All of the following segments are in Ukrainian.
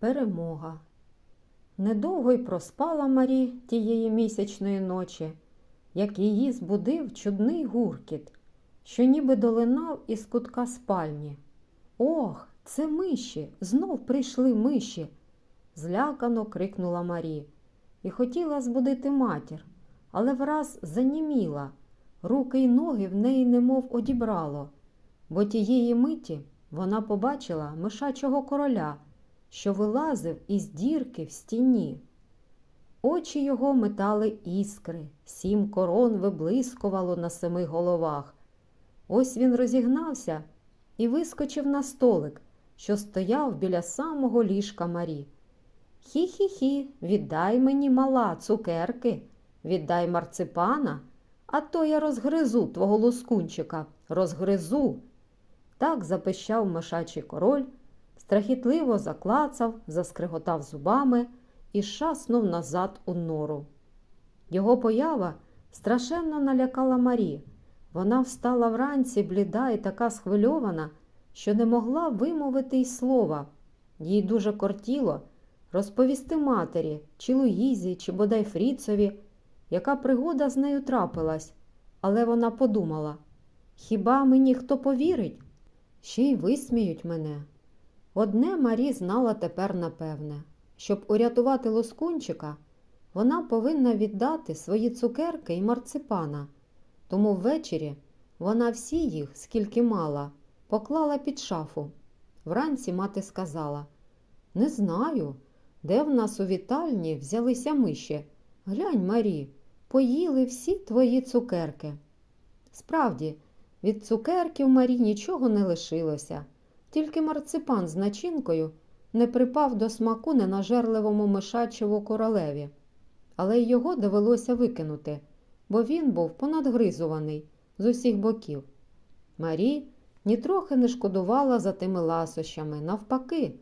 Перемога. Недовго й проспала Марі тієї місячної ночі, як її збудив чудний гуркіт, що ніби долинав із кутка спальні. Ох, це миші, знов прийшли миші. злякано крикнула Марі і хотіла збудити матір, але враз заніміла. Руки й ноги в неї немов одібрало, бо тієї миті вона побачила мишачого короля, що вилазив із дірки в стіні. Очі його метали іскри, сім корон виблискувало на семи головах. Ось він розігнався і вискочив на столик, що стояв біля самого ліжка Марі. Хі-хі-хі, віддай мені мала цукерки, віддай марципана, а то я розгризу твого лускунчика, розгризу. Так запищав мишачий король, страхітливо заклацав, заскриготав зубами і шаснув назад у нору. Його поява страшенно налякала Марі. Вона встала вранці, бліда і така схвильована, що не могла вимовити й слова. Їй дуже кортіло розповісти матері, чи Луїзі, чи бодай Фріцові, яка пригода з нею трапилась, але вона подумала хіба мені хто повірить? Ще й висміють мене. Одне Марі знала тепер напевне, щоб урятувати лоскунчика, вона повинна віддати свої цукерки і марципана. Тому ввечері вона всі їх, скільки мала, поклала під шафу. Вранці мати сказала Не знаю, де в нас у вітальні взялися миші. Глянь, Марі, поїли всі твої цукерки. Справді, від цукерків Марі нічого не лишилося, тільки марципан з начинкою не припав до смаку ненажерливому мишачеву королеві, але й його довелося викинути, бо він був понадгризуваний з усіх боків. Марі нітрохи не шкодувала за тими ласощами, навпаки,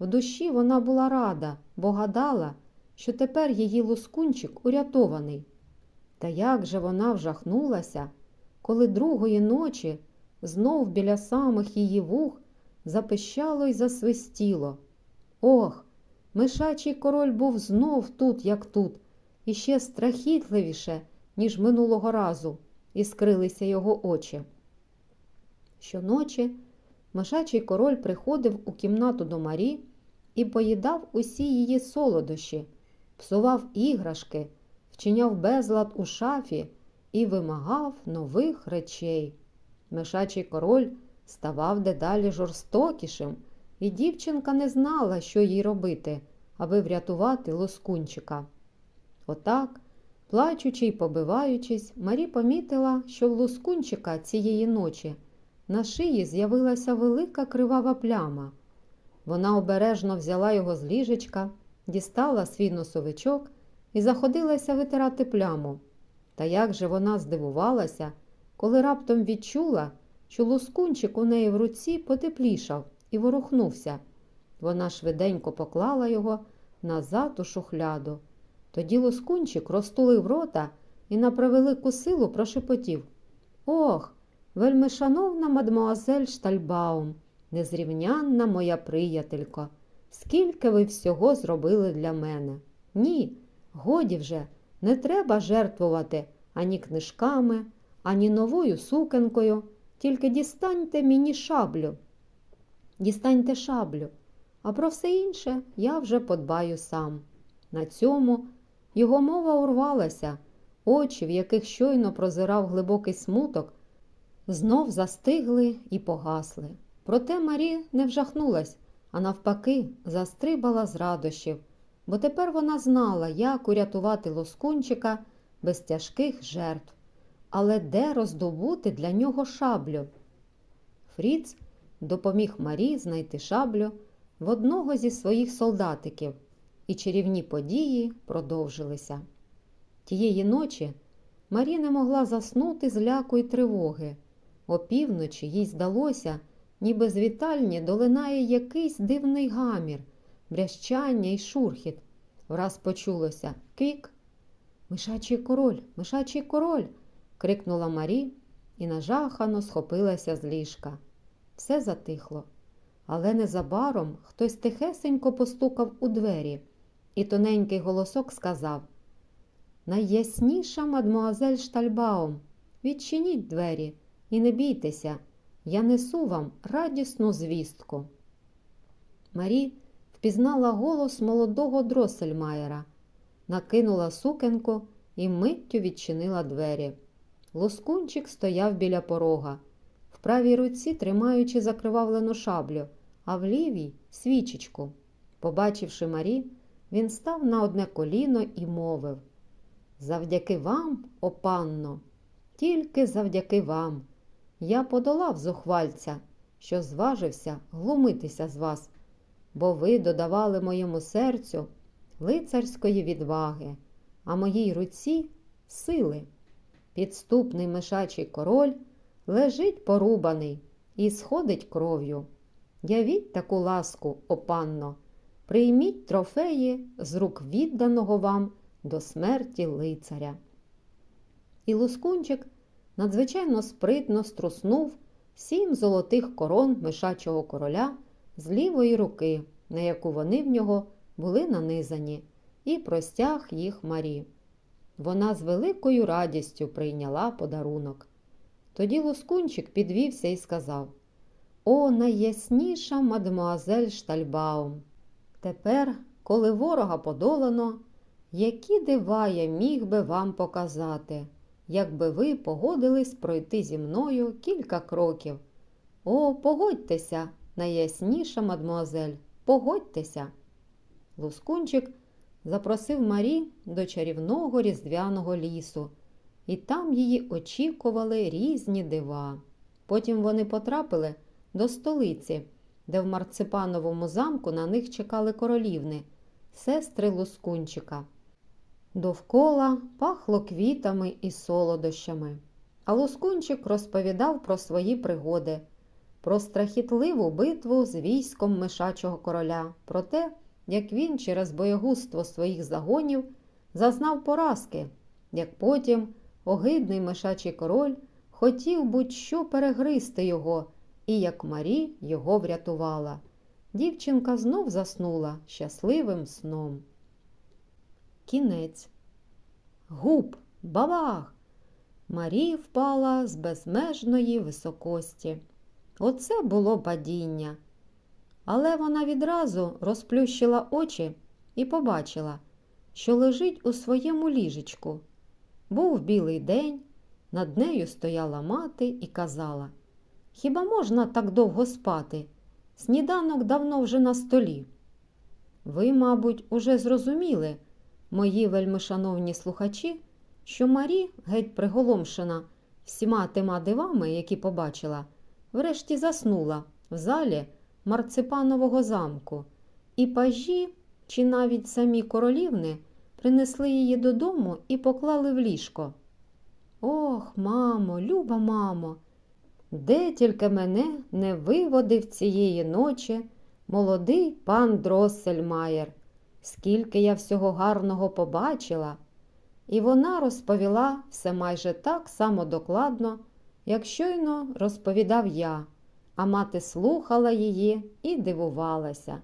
в душі вона була рада, бо гадала, що тепер її лускунчик урятований. Та як же вона вжахнулася, коли другої ночі знов біля самих її вух запищало й засвистіло. Ох, мишачий король був знов тут, як тут, і ще страхітливіше, ніж минулого разу, іскрилися його очі. Щоночі мишачий король приходив у кімнату до Марі і поїдав усі її солодощі, псував іграшки, вчиняв безлад у шафі і вимагав нових речей. Мишачий король ставав дедалі жорстокішим, і дівчинка не знала, що їй робити, аби врятувати лоскунчика. Отак, плачучи й побиваючись, Марі помітила, що в лоскунчика цієї ночі на шиї з'явилася велика кривава пляма. Вона обережно взяла його з ліжечка, дістала свій носовичок і заходилася витирати пляму. Та як же вона здивувалася, коли раптом відчула, що лускунчик у неї в руці потеплішав і ворухнувся. Вона швиденько поклала його назад у шухляду. Тоді лускунчик розтулив рота і на превелику силу прошепотів Ох, вельми шановна мадмуазель Штальбаум, незрівнянна моя приятелько, скільки ви всього зробили для мене. Ні, годі вже, не треба жертвувати ані книжками, ані новою сукенкою, тільки дістаньте мені шаблю. Дістаньте шаблю, а про все інше я вже подбаю сам. На цьому його мова урвалася, очі, в яких щойно прозирав глибокий смуток, знов застигли і погасли. Проте Марі не вжахнулась, а навпаки, застрибала з радощів, бо тепер вона знала, як урятувати лоскунчика без тяжких жертв. Але де роздобути для нього шаблю? Фріц допоміг Марі знайти шаблю в одного зі своїх солдатиків, і чарівні події продовжилися. Тієї ночі Марі не могла заснути з ляку й тривоги. Опівночі їй здалося, ніби з вітальні долинає якийсь дивний гамір, брящання й шурхіт. Враз почулося кик. Мишачий король, мишачий король. Крикнула Марі і нажахано схопилася з ліжка. Все затихло. Але незабаром хтось тихесенько постукав у двері, і тоненький голосок сказав Найясніша мадмуазель Штальбаум, відчиніть двері і не бійтеся, я несу вам радісну звістку. Марі впізнала голос молодого Дроссельмаєра, накинула сукенку і миттю відчинила двері. Лоскунчик стояв біля порога, в правій руці тримаючи закривавлену шаблю, а в лівій свічечку. Побачивши Марі, він став на одне коліно і мовив Завдяки вам, о панно, тільки завдяки вам. Я подолав зухвальця, що зважився глумитися з вас, бо ви додавали моєму серцю лицарської відваги, а моїй руці сили. Підступний мишачий король лежить порубаний і сходить кров'ю. Явіть таку ласку, о панно, прийміть трофеї з рук відданого вам до смерті лицаря. І лускунчик надзвичайно спритно струснув сім золотих корон мишачого короля з лівої руки, на яку вони в нього були нанизані, і простяг їх Марі. Вона з великою радістю прийняла подарунок. Тоді лускунчик підвівся і сказав О, найясніша мадемуазель Штальбаум! Тепер, коли ворога подолано, які дива я міг би вам показати, якби ви погодились пройти зі мною кілька кроків. О, погодьтеся, найясніша мадмуазель, погодьтеся. Лускунчик запросив Марі до чарівного різдвяного лісу, і там її очікували різні дива. Потім вони потрапили до столиці, де в марципановому замку на них чекали королівни, сестри Лускунчика. Довкола пахло квітами і солодощами. А Лускунчик розповідав про свої пригоди, про страхітливу битву з військом мишачого короля, про те, як він через боєгузтво своїх загонів зазнав поразки, як потім огидний мишачий король хотів будь-що перегризти його, і як Марі його врятувала. Дівчинка знов заснула щасливим сном. Кінець. Гуп, бабах! Марі впала з безмежної високості. Оце було падіння. Але вона відразу розплющила очі і побачила, що лежить у своєму ліжечку. Був білий день, над нею стояла мати і казала Хіба можна так довго спати? Сніданок давно вже на столі. Ви, мабуть, уже зрозуміли, мої вельмишановні слухачі, що Марі, геть приголомшена всіма тима дивами, які побачила, врешті заснула в залі марципанового замку, і пажі, чи навіть самі королівни, принесли її додому і поклали в ліжко. Ох, мамо, люба мамо, де тільки мене не виводив цієї ночі молодий пан Дроссельмаєр, скільки я всього гарного побачила. І вона розповіла все майже так само докладно, як щойно розповідав я, а мати слухала її і дивувалася.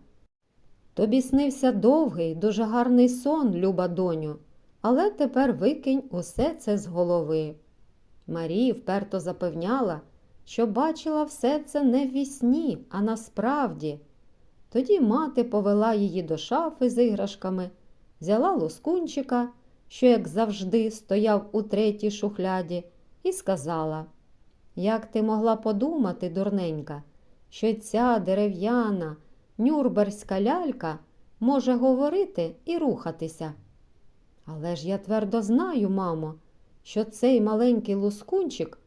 Тобі снився довгий, дуже гарний сон, люба доню, але тепер викинь усе це з голови. Марія вперто запевняла, що бачила все це не в вісні, а насправді. Тоді мати повела її до шафи з іграшками, взяла лоскунчика, що, як завжди, стояв у третій шухляді, і сказала Як ти могла подумати, дурненька, що ця дерев'яна, нюрберська лялька може говорити і рухатися? Але ж я твердо знаю, мамо, що цей маленький лускунчик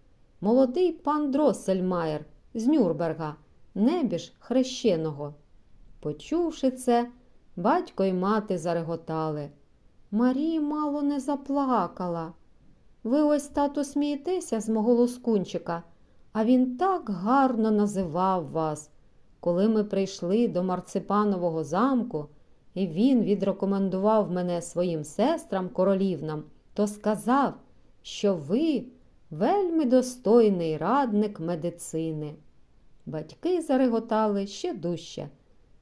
молодий пан Дроссельмаєр з Нюрберга, небіж хрещеного. Почувши це, батько й мати зареготали. Марія мало не заплакала. Ви ось тату смієтеся з мого лускунчика, а він так гарно називав вас. Коли ми прийшли до марципанового замку, і він відрекомендував мене своїм сестрам королівнам, то сказав, що ви вельми достойний радник медицини. Батьки зареготали ще дужче.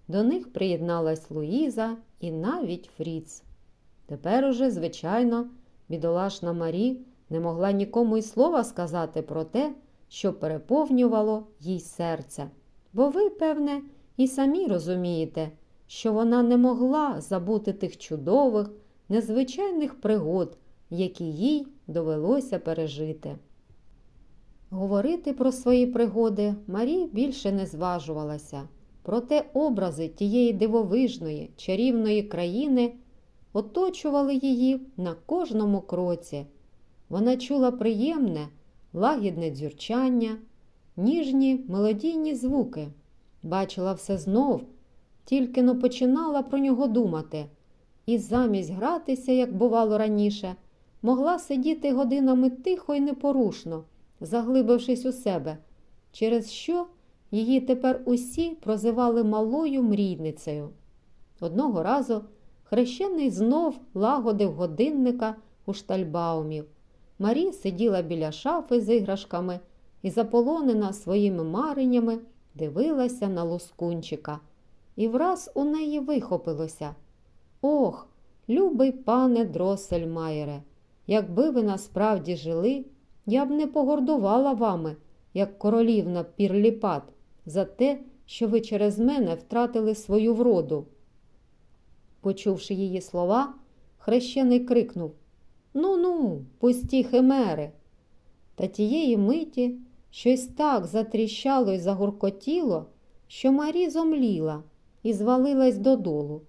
До них приєдналась Луїза і навіть Фріц. Тепер уже, звичайно, бідолашна Марі не могла нікому й слова сказати про те, що переповнювало їй серце. Бо ви, певне, і самі розумієте, що вона не могла забути тих чудових, незвичайних пригод, які їй довелося пережити. Говорити про свої пригоди Марі більше не зважувалася, проте образи тієї дивовижної, чарівної країни оточували її на кожному кроці. Вона чула приємне, лагідне дзюрчання, ніжні мелодійні звуки, бачила все знов, тільки но починала про нього думати, і замість гратися, як бувало раніше, могла сидіти годинами тихо й непорушно, заглибившись у себе, через що її тепер усі прозивали малою мрійницею. Одного разу хрещений знов лагодив годинника у штальбаумів. Марі сиділа біля шафи з іграшками і, заполонена своїми мареннями, дивилася на лускунчика. І враз у неї вихопилося. Ох, любий пане Дроссельмаєре, якби ви насправді жили, я б не погордувала вами, як королівна пірліпат, за те, що ви через мене втратили свою вроду. Почувши її слова, хрещений крикнув Ну ну, пусті химери. Та тієї миті щось так затріщало й загуркотіло, що Марі зомліла і звалилась додолу.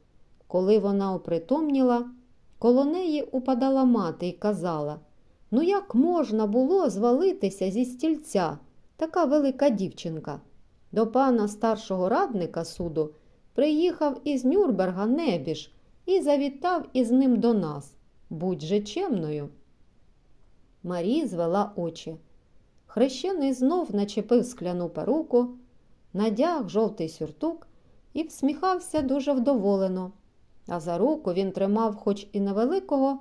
Коли вона опритомніла, коло неї упадала мати і казала Ну, як можна було звалитися зі стільця, така велика дівчинка? До пана старшого радника суду приїхав із Нюрнберга небіж і завітав із ним до нас. Будь же чемною. Марі звела очі. Хрещений знов начепив скляну перуку, надяг жовтий сюртук і всміхався дуже вдоволено. А за руку він тримав хоч і невеликого,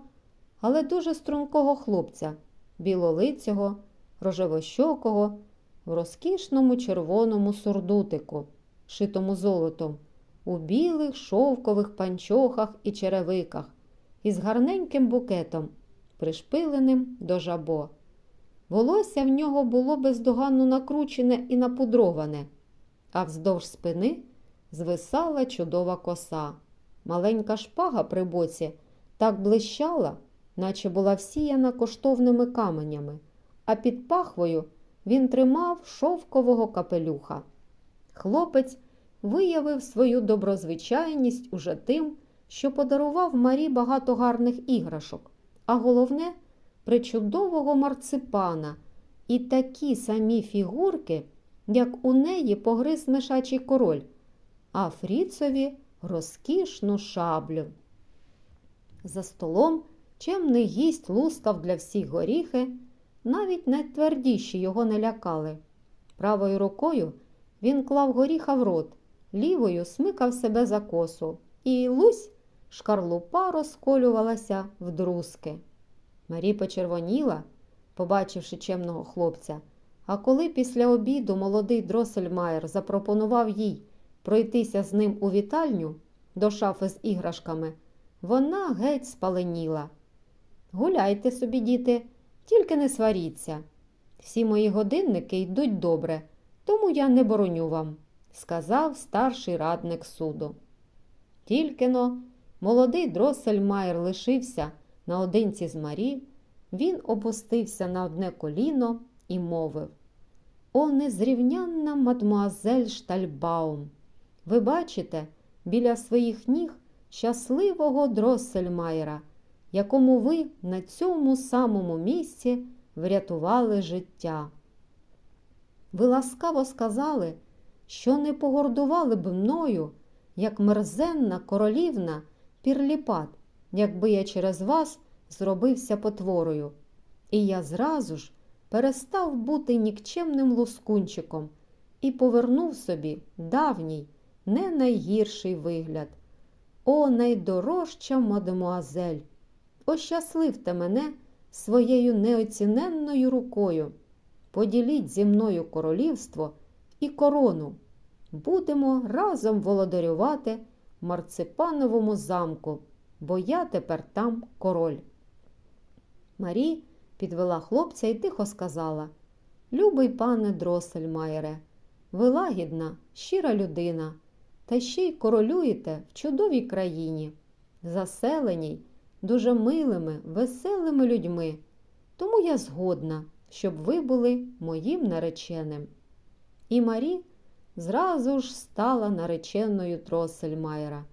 але дуже стрункого хлопця, білолицього, рожевощокого, в розкішному червоному сурдутику, шитому золотом, у білих шовкових панчохах і черевиках, із гарненьким букетом, пришпиленим до жабо. Волосся в нього було бездоганно накручене і напудроване, а вздовж спини звисала чудова коса. Маленька шпага при боці так блищала, наче була всіяна коштовними каменями, а під пахвою він тримав шовкового капелюха. Хлопець виявив свою доброзвичайність уже тим, що подарував Марі багато гарних іграшок, а головне причудового марципана і такі самі фігурки, як у неї погриз мишачий король, а Фріцові розкішну шаблю. За столом чемний гість лускав для всіх горіхи, навіть найтвердіші його не лякали. Правою рукою він клав горіха в рот, лівою смикав себе за косу, і лусь шкарлупа розколювалася в друзки. Марі почервоніла, побачивши чемного хлопця, а коли після обіду молодий Дросельмаєр запропонував їй пройтися з ним у вітальню до шафи з іграшками, вона геть спаленіла. Гуляйте собі, діти, тільки не сваріться. Всі мої годинники йдуть добре, тому я не бороню вам, сказав старший радник суду. Тільки но молодий Дроссельмайер лишився наодинці з Марі, він опустився на одне коліно і мовив О, незрівнянна мадмуазель Штальбаум! Ви бачите біля своїх ніг щасливого Дроссельмайера, якому ви на цьому самому місці врятували життя. Ви ласкаво сказали, що не погордували б мною, як мерзенна королівна пірліпат, якби я через вас зробився потворою. І я зразу ж перестав бути нікчемним лускунчиком і повернув собі давній, не найгірший вигляд. О, найдорожча мадемуазель! Ощасливте мене своєю неоціненною рукою. Поділіть зі мною королівство і корону. Будемо разом володарювати марципановому замку, бо я тепер там король. Марі підвела хлопця і тихо сказала Любий пане Дросельмайере, ви лагідна, щира людина, та ще й королюєте в чудовій країні, заселеній, дуже милими, веселими людьми. Тому я згодна, щоб ви були моїм нареченим. І Марі зразу ж стала нареченою Дроссельмайера.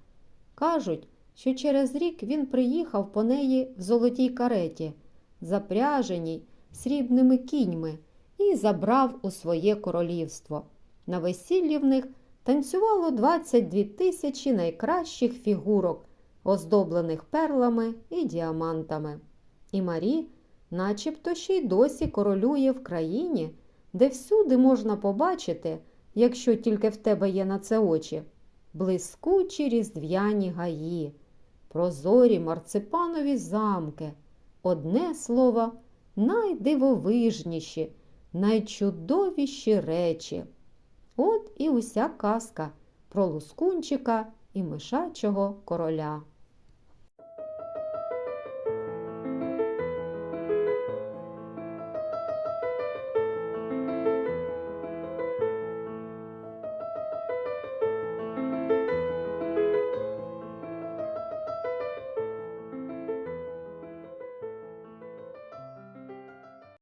Кажуть, що через рік він приїхав по неї в золотій кареті, запряженій срібними кіньми, і забрав у своє королівство. На весіллі в них танцювало 22 тисячі найкращих фігурок, оздоблених перлами і діамантами. І Марі, начебто ще й досі королює в країні, де всюди можна побачити, якщо тільки в тебе є на це очі, блискучі різдвяні гаї, прозорі марципанові замки, одне слово, найдивовижніші, найчудовіші речі. От і уся казка про лускунчика і мишачого короля.